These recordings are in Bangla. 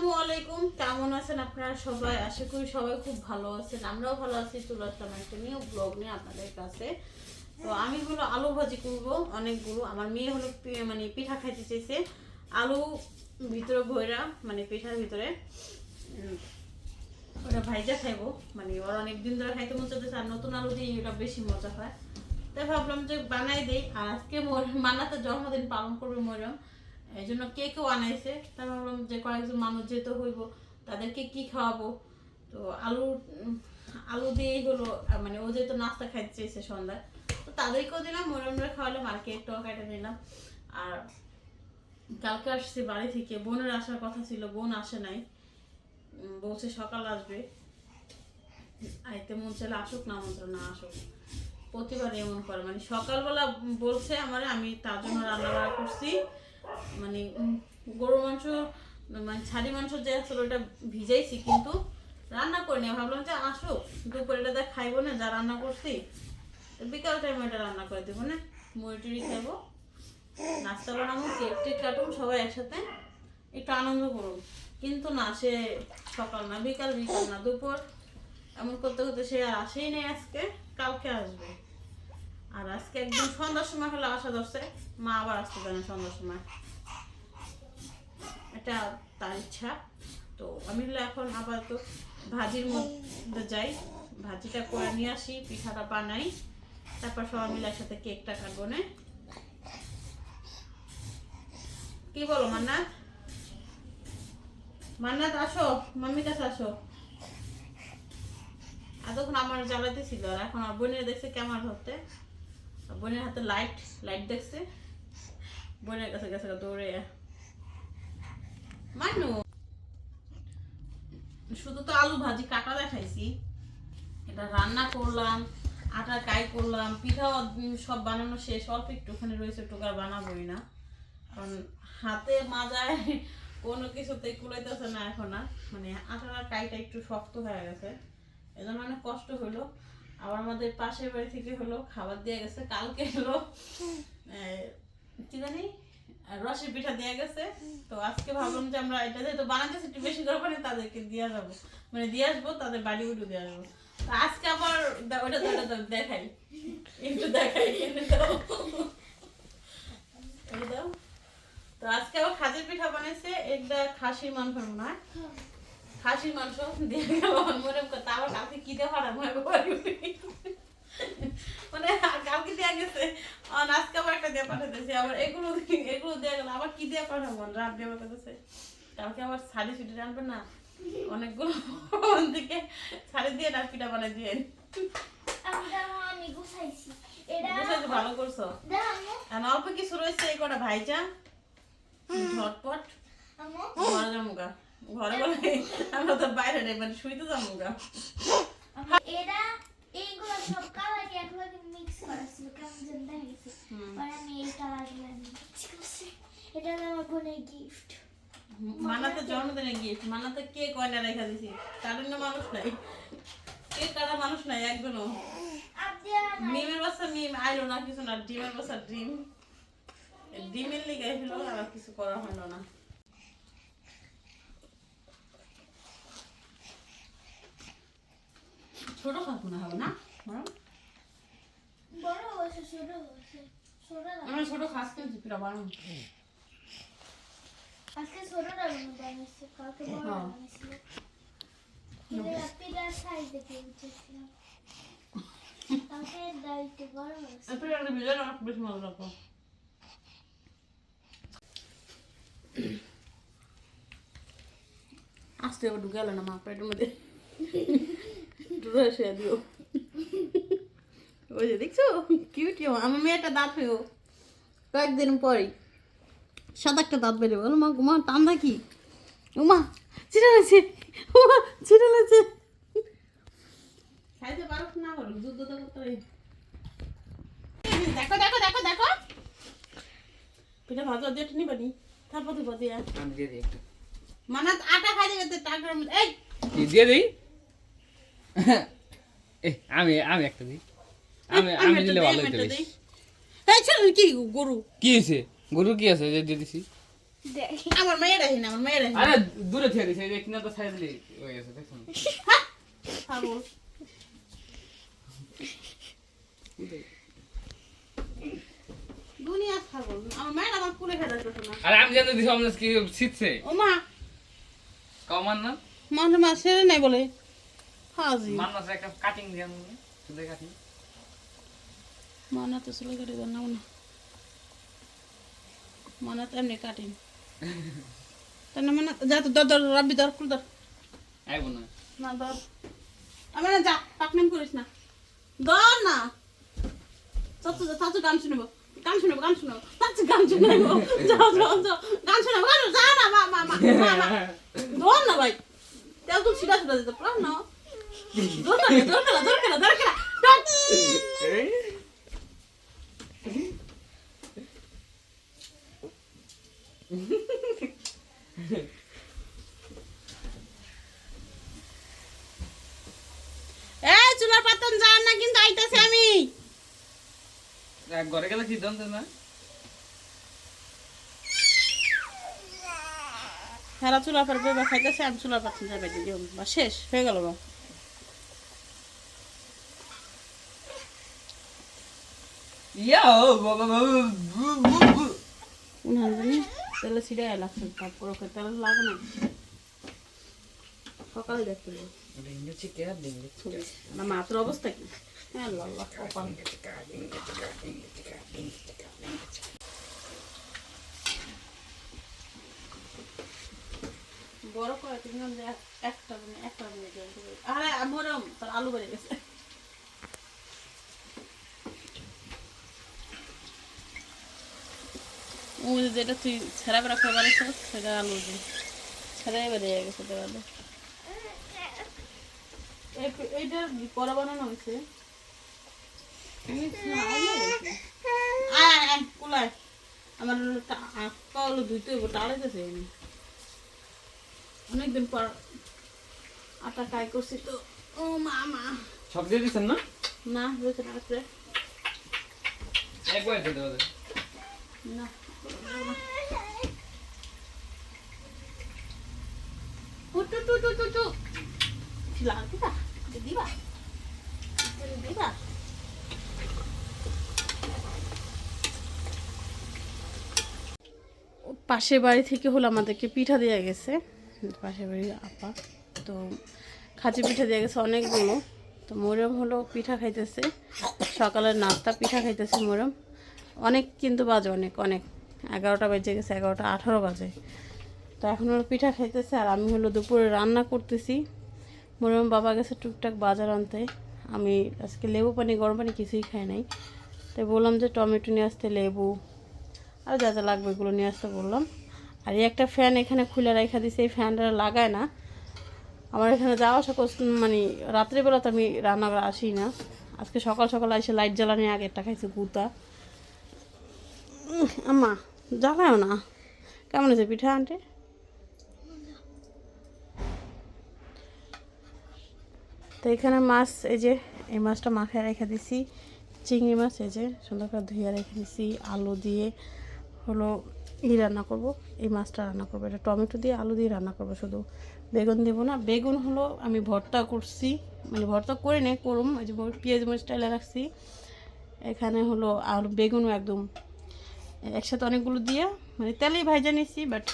আসসালামু আলাইকুম। কেমন আছেন আপনারা সবাই? আশা করি সবাই খুব ভালো আছেন। আমরাও ভালো আছি। একটা নিয়ে ব্লগ নিয়ে আপনাদের কাছে। তো আমি হলো আলু ভাজি অনেকগুলো। আমার মেয়ে হলো মানে পিঠা খাইতে আলু ভিতরে ভৈরা মানে পিঠার ভিতরে ওটা ভাইজা খাইবো। মানে ওর অনেক দিন ধরে খাইতে দিচ্ছে আর নতুন আলু দিয়ে ওটা বেশি মজা হয়। তাই ভাবলাম যে বানাই দেই। আর আজকে মোর মান্নাতে জন্মদিন পালন করবে মরিয়ম এই জন্য কেকও আনাইছে তাই ভাবলাম যে কয়েকজন মানুষ যেতে হইব, তাদেরকে কি খাওয়াবো? তো আলু আলু দিয়েই হলো মানে ও যেহেতু নাস্তা খাইতে চেয়েছে সন্ধ্যায়, তো তাদেরকেও দিলাম মরিয়মরা খাওয়ালাম আর কেকটাও কেটে দিলাম আর কালকে আসছি বাড়ি থেকে, বোনের আসার কথা ছিল, বোন আসে নাই। বলছে সকাল আসবে। আইতে মন চাইলে আসুক, না মন্ত্র না আসুক। প্রতিবার এমন করে মানে সকালবেলা বলছে আমার, আমি তার জন্য রান্না বান্না করছি। মানে উম, গরু মাংস মানে ছাড়ি মাংস যে আসলে ওটা ভিজাইছি কিন্তু রান্না করিনি। ভাবলাম যে আসুক দুপুরে এটা দেখ খাইবো না যা রান্না করছি বিকাল টাইমে এটা রান্না করে দেবো না? মুড়ি খাইবো নাস্তা বানাবো কেক টেক কাটুন সবাই একসাথে একটু আনন্দ করুন কিন্তু না সে সকাল না বিকাল বিকাল না দুপুর এমন করতে করতে সে আসেই নেই আজকে কালকে আসবে। আর আজকে একদম সন্ধ্যার সময় হলে আসা ধরছে, মা আবার আসতে পারে সন্ধ্যার সময়। এটা তার ইচ্ছা। তো আমি হলো এখন আপাতত ভাজির মধ্যে যাই। ভাজিটা করে নিয়ে আসি, পিঠাটা বানাই। তারপর সবাই মিলে একসাথে কেকটা কাটবো, না? কি বলো, মান্নাত? মান্নাত, আসো। মাম্মির কাছে আসো। এতক্ষণ আমার জ্বালাতে ছিল, আর এখন আর বোনের দেখছে ধরতে। আর বোনের হাতে লাইট লাইট দেখছে। বোনের কাছে গেছে দৌড়ে। মানু, শুধু তো আলু ভাজি কাটা দেখাইছি। এটা রান্না করলাম, আটা কাই করলাম উম সব বানানো শেষ, অল্প একটুখানি রয়েছে আর বানাবোই না। কারণ হাতে মাজায় কোনো কিছুতেই কুলাইতেছে না এখন আর। মানে আটার কাইটা একটু শক্ত হয়ে গেছে। এজন্য অনেক কষ্ট হলো আবার আমাদের পাশের বাড়ি থেকে হলো খাবার দিয়ে গেছে, কালকে হলো কি জানি রসের পিঠা দিয়ে গেছে। তো আজকে ভাবলাম যে আমরা এটা যেহেতু বানাতেছি একটু বেশি করে মানে তাদেরকে দিয়ে যাব। মানে দিয়ে আসব, তাদের বাড়ি উঠে দিয়ে আসব। তো আজকে আবার ওটা ওটা তো দেখাই। একটু দেখাই তো আজকে আবার খাসির পিঠা বানাইছে এটা খাসির মাংস মনে খাসির মাংস দিয়ে গেল। মনে করতে আবার কালকে কি দিয়ে ফাটা মনে মানে কালকে দেওয়া গেছে। আর আজকে আবার একটা দিয়ে পাঠাতেছি আবার এগুলো এগুলো দিয়ে গেল। আবার কি দিয়ে পাঠাবো? রাত দিয়ে পাঠাতেছে কালকে আবার শাড়ি ছুটি জানবে না? অনেকগুলো ওখান থেকে শাড়ি দিয়ে রাত পিঠা বানাই দিয়ে আমি গুছাইছি। এটা ভালো করছ? আর অল্প কিছু রয়েছে এই কটা ভাইজা ঝটপট। যাব ঘরে বলে আমরা তো বাইরে নেই মানে শুইতে যাব গা এটা এইগুলো সব কালার একবারে মিক্স করা ছিল কেমন যেন দেখা গেছে। পরে আমি এই কালারগুলো মিক্স করছি এটা হলো আমার বোনের গিফট মানাতে জন্মদিনে গিফট মানাতে কে কয়না রেখা দিছি তার জন্য মানুষ নাই। কে কাটা মানুষ নাই একজনও। মিমের বাচ্চা মিম আইলো না কিছু না ডিমের বাচ্চা ডিম। ডিমের লিগে হলো আর কিছু করা হলো না। ছোট খাব না হবে না বড় হয়েছে ছোট হয়েছে ছোট না আমরা ছোট খাস কিনছি পিঠা বানাবো আজকে ছোটটা বানিয়েছে কালকে বড় হ্যাঁ। বানিয়েছিল। এটা পিলার সাইজ দেখে বুঝেছিলাম কালকে দাইতে বড় হয়েছে। বেশি মজা লাগবে আস্তে ঢুকে গেল না মা পেটের মধ্যে? রসে দিও। ওই যে দেখছ? কিউট আমার মেয়েটা দাঁত হয়েও কয়েকদিন পরেই। সাত একটা দাঁত বেরো বলো মা মা টান কি? উমা চিটা লাগছে উমা চিটা লাগছে খাইতে পারো না বলো দুধ দুধ করতে। দেখো দেখো দেখো দেখো। পিঠা ভাজা দিয়ে নিবা নি। তারপর দিব দিয়ে। দিয়ে দিই একটু। মানে আটা খাই দেবে টাকার মধ্যে। এই! কি দিয়ে দিই? এই আমি আমি একটা দিই। আমি আমি দিলে ভালো হইতো বেশ। এই ছেলে কি গরু? কি গরু কি আছে? যে দিছি আমার মেয়ের আহিনা আমার মেয়ের আহিনা আরে দূরে থেকে দিছে এই কিনা তো হয়ে গেছে দেখুন ছাগল দুনিয়া ছাগল আমার মেয়ের আমার কুলে খেতে করতো না। আরে আমি জানি দিছি আমাদের কি শীতছে ও মা কমান না মাঝে মা নাই বলে। হাজি মান একটা কাটিং দিয়ে আনব সুন্দর কাটিং মানা তো চুলে কেটে দেন না। মনে মানা তো এমনি কাটিন তাই না মানে যা তো দর দর রাব্বি দর কুল দর আইবো না। না দর আমি না যা পাকনাম করিস না। দর না। চাচু চাচু গান শুনব। গান শুনব গান শুনব। চাচু গান শুনব। যাও যাও যাও গান শুনব গান যা না মা মা মা মা, মা। দর না ভাই। তেল তো ছিটা ছিটা দিতে পারো না। চুলার পাতন যান না কিন্তু আইতাছে আমি। এক ঘরে গেলে কি জানতে না? হেরা চুলা পর বেবা খাইতেছে আমি চুলার পাতন যাবে দিদি বা শেষ হয়ে গেল বা ইয়া বাবা উনার জানি তেলে ছিড়ে লাগছে তারপর ওকে তেলে লাগে না সকালে দেখতে মাত্র অবস্থা কি বড় করে তুমি যে একটা একটা আরে মরম তার আলু বেড়ে গেছে ও যেটা তুই ছেড়া বেড়া করে বাড়িছ সেটা আলু দিয়ে ছেড়াই বেরিয়ে গেছে দেওয়ালে এই- এইটা পরে বানানো হয়েছে? আমার পা হলো ধুইতে হইব টাড়াইতেছে অনেকদিন পর আটা ট্রাই করছি তো। ও মা মা সব দিয়ে দিছেন না? না রয়েছে না একবার দিতে হবে। না। দিবা? দিবা দিবা? পাশের বাড়ি থেকে হলো আমাদেরকে পিঠা দেওয়া গেছে। পাশের বাড়ির আপা। তো খাঁচি পিঠা দেওয়া গেছে অনেকগুলো। তো মোরম হলো পিঠা খাইতেছে। সকালের নাস্তা, পিঠা খাইতেছে মোরম। অনেক কিন্তু বাজে অনেক অনেক। এগারোটা বেজে গেছে, এগারোটা আঠারো বাজে। তো এখন ওর পিঠা খাইতেছে আর আমি হলো দুপুরে রান্না করতেছি। মোরম বাবা গেছে টুকটাক বাজার আনতে। আমি আজকে লেবু পানি, গরম পানি কিছুই খাই নাই। তাই বললাম যে টমেটো নিয়ে আসতে লেবু। আর যা যা লাগবে এগুলো নিয়ে আসতে বললাম। আর এই একটা ফ্যান এখানে খুলে রেখে দিছে, এই ফ্যানটা লাগায় না। আমার এখানে যাওয়া আসা করছে মানে রাত্রিবেলা তো আমি রান্না করে আসি না। আজকে সকাল সকাল এসে লাইট জ্বালানি আগে একটা খাইছি গুতা। আম্মা, জ্বালায়ও না। কেমন আছে পিঠা, আন্টি? তো এখানে মাছ, এই যে, এই মাছটা মাখায় রেখে দিছি। চিংড়ি মাছ, এই যে, সুন্দর করে ধুয়ে রেখে দিছি। আলু দিয়ে হলো ই রান্না করব, এই মাছটা রান্না করব। এটা টমেটো দিয়ে আলু দিয়ে রান্না করব শুধু। বেগুন দেব না। বেগুন হলো আমি ভর্তা করছি। মানে ভর্তা করে নেই, করুম। ওই যে পেঁয়াজ মরিচ টাইলে রাখছি। এখানে হলো আর বেগুনও একদম একসাথে অনেকগুলো দিয়ে মানে তেলেই ভাজা নিছি বাট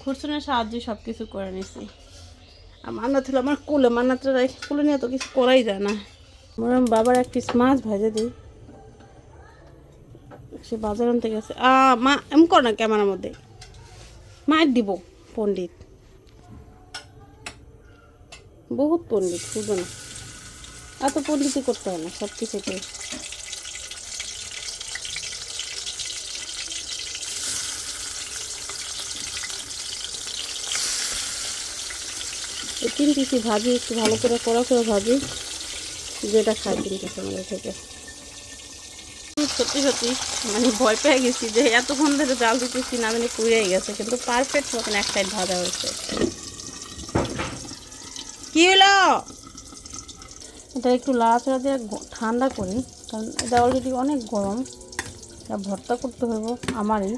খুরসুনের সাহায্যে সব কিছু করে নিছি। আর মান্নাত হলো আমার কুলে মান্নাতটা রেখে কুলে নিয়ে তো কিছু করাই যায় না। আমার বাবার এক পিস মাছ ভাজা দিই। সে বাজার আনতে গেছে। আ, মা, এম কর না ক্যামেরার মধ্যে। মায়ের দিব, পণ্ডিত। বহুত পণ্ডিত শুধু না। এত পণ্ডিতই করতে হয় না সব কিছুতে তিন পিসি ভাজি একটু ভালো করে কড়া করে ভাজি যেটা খাই তিন পিসের মধ্যে থেকে। সত্যি সত্যি মানে ভয় পেয়ে গেছি যে এতক্ষণ ধরে জাল দিতেছি না মানে পুড়ে গেছে কিন্তু পারফেক্ট মতন এক সাইড ভাজা হয়েছে। কি হলো? এটা একটু লাড়াচাড়া দিয়ে ঠান্ডা করি কারণ এটা অলরেডি অনেক গরম। এটা ভর্তা করতে হবে আমারই।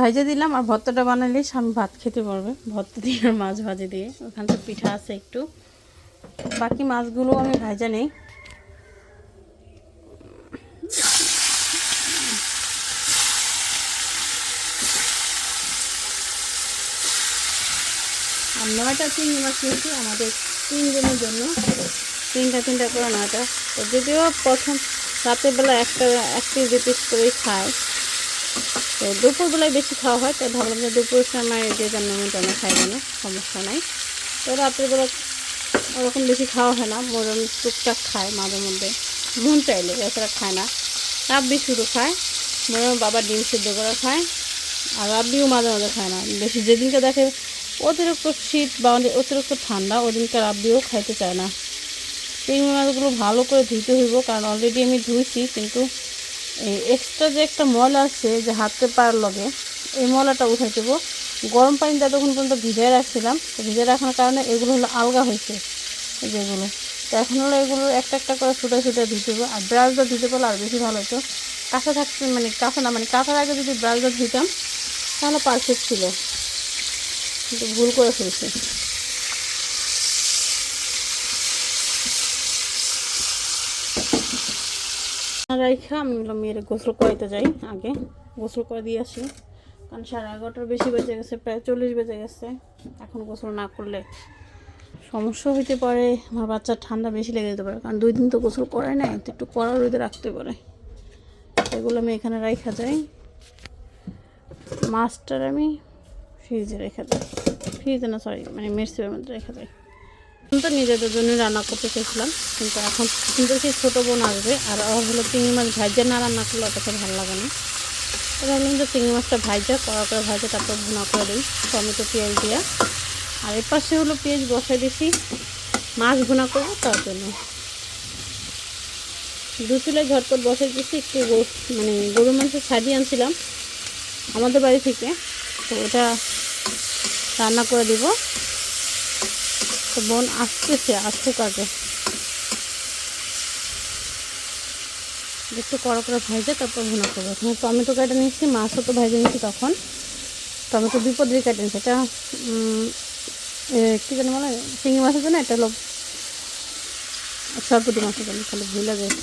ভাজে দিলাম আর ভর্তাটা বানালে স্বামী ভাত খেতে পারবে। ভর্তা দিয়ে আর মাছ ভাজে দিয়ে। ওখান থেকে পিঠা আছে একটু। বাকি মাছগুলো আমি ভাজা নেই। আর নয়টা চিংড়ি মাছ নিয়েছি আমাদের তিনজনের জন্য। তিনটা তিনটা করে নয়টা। যদিও প্রথম রাতের বেলা একটা, এক পিস পিস করেই খায়। তো দুপুরবেলায় বেশি খাওয়া হয় তাই ভাবলাম যে দুপুরের সময় যে জন্য আমি খাইবে না সমস্যা নাই। তো রাতের বেলা ওরকম বেশি খাওয়া হয় না, মোরম টুকটাক খায় মাঝে মধ্যে, মন চাইলে, এছাড়া খায় না। রাব্বি শুধু খায়, মোরম বাবা ডিম সিদ্ধ করে খায়, আর রাব্বিও মাঝে মাঝে খায় না। বেশি যেদিনকে দেখে অতিরিক্ত শীত বা অতিরিক্ত ঠান্ডা, ওদিনকে রাব্বিও খাইতে চায় না। চিংড়ি মাছগুলো ভালো করে ধুইতে হইব, কারণ অলরেডি আমি ধুইছি, কিন্তু এই এক্সট্রা যে একটা ময়লা আছে যে হাতে পায়ের লগে, এই ময়লাটা উঠাই দেবো। গরম পানিতে তখন পর্যন্ত ভিজাই রাখছিলাম। তো ভিজাই রাখার কারণে এগুলো হলো আলগা হয়েছে যেগুলো তো এখন হলো এগুলো একটা একটা করে ছুটে ছুটে ধুতে হবে আর ব্রাশটা ধুতে পারলে আর বেশি ভালো হতো। কাঁচা থাকতে মানে কাঁচা না মানে কাঁচার আগে যদি ব্রাশটা ধুইতাম, তাহলে পারফেক্ট ছিল। কিন্তু ভুল করে ফেলছি। রাইখা আমি বললাম, মেয়ের গোসল করাইতে যাই আগে। গোসল করে দিয়ে আসি। কারণ সাড়ে এগারোটার বেশি বেজে গেছে, প্রায় চল্লিশ বেজে গেছে। এখন গোসল না করলে সমস্যা হইতে পারে, আমার বাচ্চার ঠান্ডা বেশি লেগে যেতে পারে। কারণ দুই দিন তো গোসল করায় নাই, তো একটু কড়া রোদে রাখতে পারে। এগুলো আমি এখানে রাইখা যাই। মাছটার আমি ফ্রিজে রেখে দিই ফ্রিজে না, সরি মানে মেরসিবের মধ্যে রেখে যাই। তো নিজেদের জন্য রান্না করতে চেয়েছিলাম, কিন্তু এখন কিন্তু সেই ছোটো বোন আসবে আর ওর হলো চিংড়ি মাছ ভাজা, না রান্না করলে অতটা ভালো লাগে না। তো ভাবলাম যে চিংড়ি মাছটা ভাজা, কড়া করে ভাজা, তারপর ভুনা করে দিই, টমেটো, পেঁয়াজ দিয়া। আর এর পাশে হলো পেঁয়াজ বসাই দিছি, মাছ ভুনা করব তার জন্য। দু চুলে ঝটপট বসাই দিয়েছি, একটু মানে গরু মাংসের ছাড়িয়ে আনছিলাম আমাদের বাড়ি থেকে, তো ওটা রান্না করে দিব। তো বোন আসতেছে, আসুক আগে। একটু কড়া করে ভাজে তারপর ভুনা করব। এখানে টমেটো কেটে নিয়েছি মাছও তো ভেজে নিয়েছি তখন। টমেটো বিপদ দিয়ে কেটে নিয়েছি। এটা কী জানি বলে, চিংড়ি মাছের জন্য এটা হলো সরপুটি মাছের জন্য তাহলে ভুলে যায়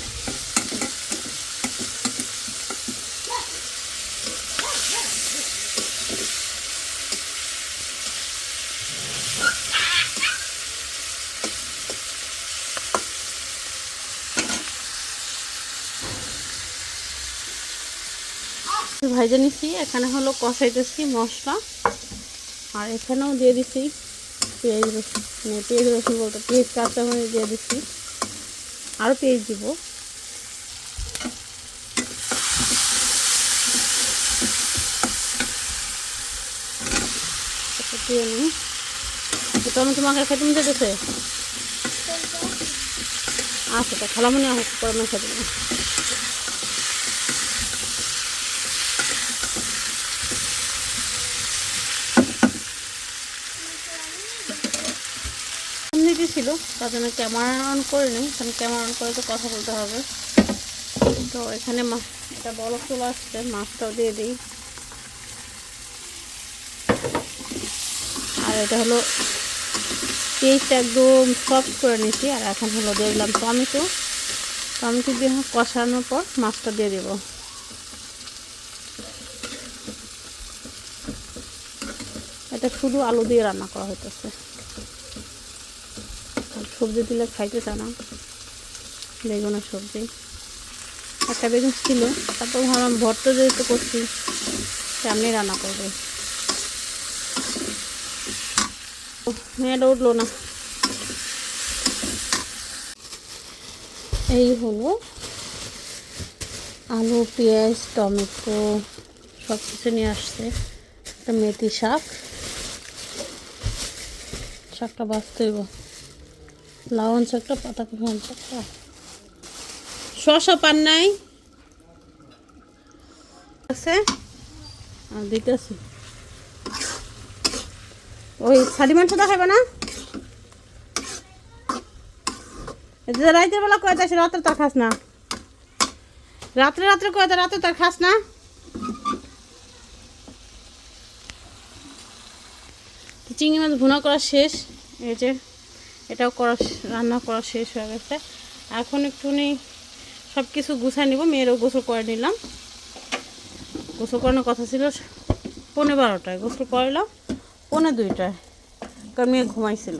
ভাজে নিছি এখানে হলো কষাইতেছি মশলা। আর এখানেও দিয়ে দিছি পেঁয়াজ রসুন। মানে পেঁয়াজ রসুন বলতে পেঁয়াজ কাঁচা মরিচ দিয়ে দিছি আরও পেঁয়াজ দিব। এটা দিয়ে নিই। তো টমেটো মাখা খেতে মনে যেতেছে আচ্ছা তা খালামনি হোক পরে দেবো। ছিল, তার জন্য ক্যামেরা অন করে নিই, কারণ ক্যামেরা অন করে তো কথা বলতে হবে। তো এখানে এটা বরফ চলে আসছে, মাছটাও দিয়ে দিই। আর এটা হলো পেস্ট একদম সফট করে নিয়েছি, আর এখন হলো দিয়ে দিলাম টমেটো। টমেটো দিয়ে কষানোর পর মাছটা দিয়ে দেবো। এটা শুধু আলু দিয়ে রান্না করা হইতেছে। সবজি দিলে খাইতে চায় না? বেগুনের সবজি। একটা বেগুন ছিল, তারপর ভাবলাম ভর্তা যেহেতু করছি সামনে রান্না করবে। মেয়েটা উঠল না। এই হলো আলু, পেঁয়াজ, টমেটো সব কিছু নিয়ে আসছে। একটা মেথি শাক। শাকটা বাঁচতে হইব লাউন শাকটা পাতা কখন শাকটা শশা পান নাই। আছে। আর দিতেছি। ওই শাড়ি মাংস দেখাবে না? রাতের বেলা কয়টা আছে, রাত্রে তার খাস না। রাত্রে রাত্রে কয়টা রাত্রে তার খাস না। চিংড়ি মাছ ভুনা করা শেষ। এই যে এটাও করা রান্না করা শেষ হয়ে গেছে। এখন একটুখানি সব কিছু গুছায় নিব, মেয়েরও গোসল করে নিলাম। গোসল করানোর কথা ছিল পনেরো বারোটায়, গোসল করলাম পনেরো দুইটায়। কারণ মেয়ে ঘুমাইছিল।